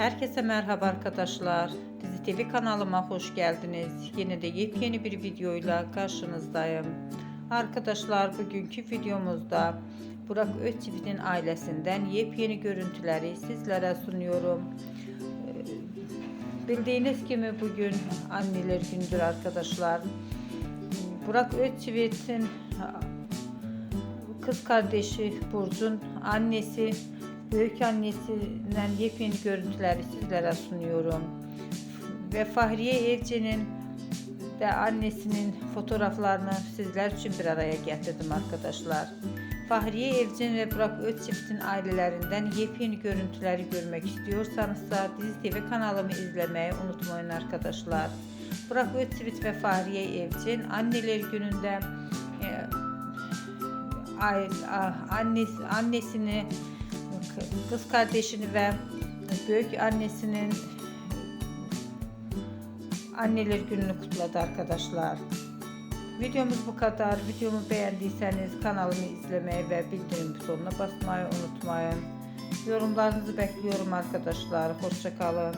Herkese merhaba arkadaşlar. Dizi TV kanalıma hoş geldiniz. Yine de yepyeni bir videoyla karşınızdayım. Arkadaşlar bugünkü videomuzda Burak Özçivit'in ailesinden yepyeni görüntüleri sizlere sunuyorum. Ee, Bildiğiniz gibi bugün anneler gündür arkadaşlar. Burak Özçivit'in kız kardeşi Burcu'nun annesi büyük annesinden yepyeni görüntüleri sizlere sunuyorum. Ve Fahriye Evcen'in de annesinin fotoğraflarını sizler için bir araya getirdim arkadaşlar. Fahriye Evcen ve Burak Özçift'in ailelerinden yepyeni görüntüleri görmek istiyorsanız da Dizi TV kanalımı izlemeyi unutmayın arkadaşlar. Burak Özçivit ve Fahriye Evcen anneler gününde e, annesi, annesini, kız kardeşini ve büyük annesinin anneler gününü kutladı arkadaşlar. Videomuz bu kadar. Videomu beğendiyseniz kanalımı izlemeyi ve bildirim butonuna basmayı unutmayın. Yorumlarınızı bekliyorum arkadaşlar. Hoşçakalın.